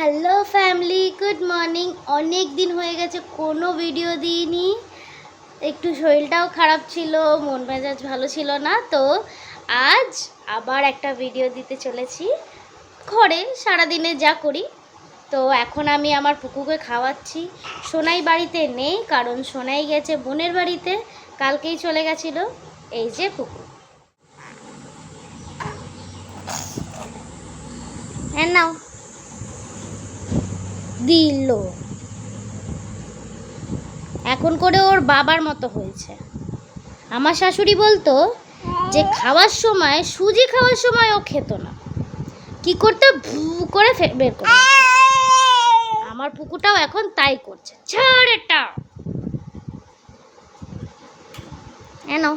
Hello family good morning অনেক দিন হয়ে গেছে, কোনো ভিডিও দিইনি। একটু শরীরটাও খারাপ ছিল, মন মেজাজ ভালো ছিল না, তো আজ আবার একটা ভিডিও দিতে চলেছি। ঘরে সারাদিনে যা করি, তো এখন আমি আমার পুকুকে খাওয়াচ্ছি। সোনাই বাড়িতে নেই, কারণ সোনাই গেছে বোনের বাড়িতে, কালকেই চলে গেছিল। এই যে পুকু হ্যাঁ নাও। দিল। এখন করে ওর বাবার মতো হয়েছে। আমার শাশুড়ি বলতো যে, খাওয়ার সময়, সুজি খাওয়ার সময় ও খেত না। কি করতে? ভু করে বের করে আমার পুকুরটাও এখন তাই করছে। ছাড় এটা। এনো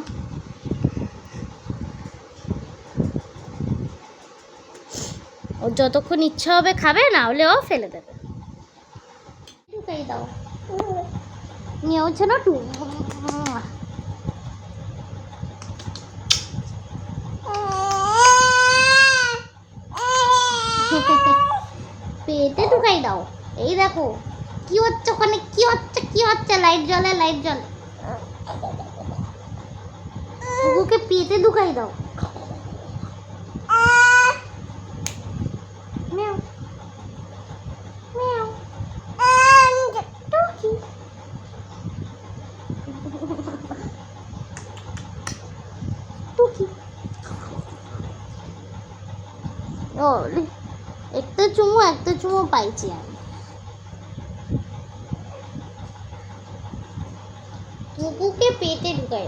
ওর যতক্ষণ ইচ্ছা হবে খাবে, না হলে ও ফেলে দেবে। ঢুকাই দাও। নিয়ে হচ্ছে না টু পেটে ঢুকাই দাও। এই দেখো, কি হচ্ছে ওখানে? কি হচ্ছে? কি হচ্ছে? লাইট জ্বলে লাইট জ্বলে। কুকুরকে পেটে ঢুকাই দাও। ও একটা চুমু একটা চুমু পাইছি আমি। টুকুকে পেটে ঢুকাই।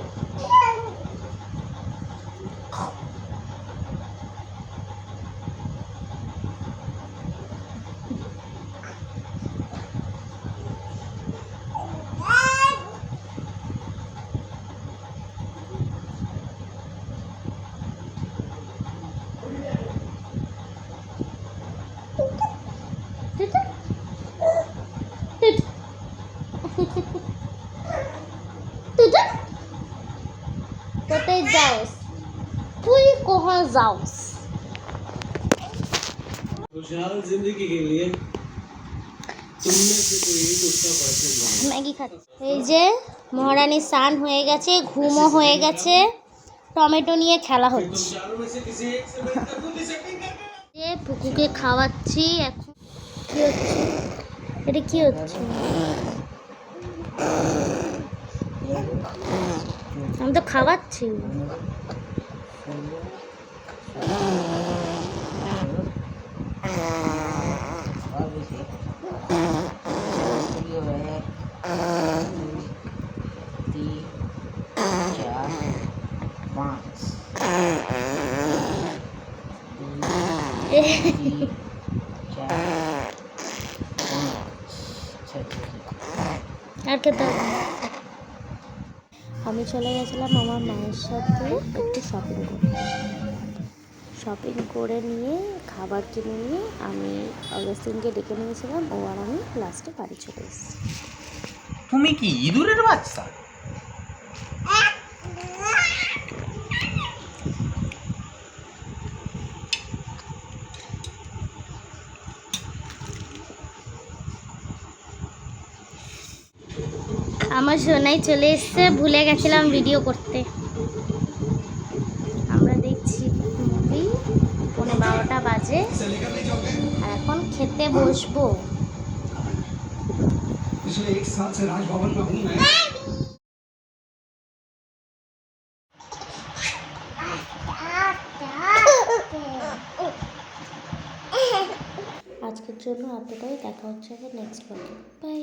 কোথায় যাওস তুই কোথায় যাওস खुशहाल जिंदगी के लिए तुमने से कोई उसका पर्सन बने ম্যাগি খাচ্ছি এই যে মহারানী স্নান হয়ে গেছে ঘুমও হয়ে গেছে টমেটো নিয়ে খেলা तुम হচ্ছে चारों में से किसी एक से मिलकर खुद ही सेटिंग करके যে পুকুকে খাওয়াচ্ছি এখন কি হচ্ছে এটা কি হচ্ছে আমি তো খাওয়াচ্ছি আর খেতে আমি চলে গেছিলাম আমার মায়ের সাথে একটু শপিং করতে। শপিং করে নিয়ে, খাবার কিনে নিয়ে আমি অগস্তিনকে ডেকে নিয়েছিলাম, ও আর আমি লাস্টে বাড়ি চলে এসেছি। তুমি কি ইঁদুরের বাচ্চা? আমার সোনাই চলে এসছে ভুলে গেছিলাম ভিডিও করতে। আমরা দেখছি মুভি পনেরো বারোটা বাজে। আর এখন খেতে বসবো। আজকের জন্য এতটাই দেখা হচ্ছে নেক্সট বাই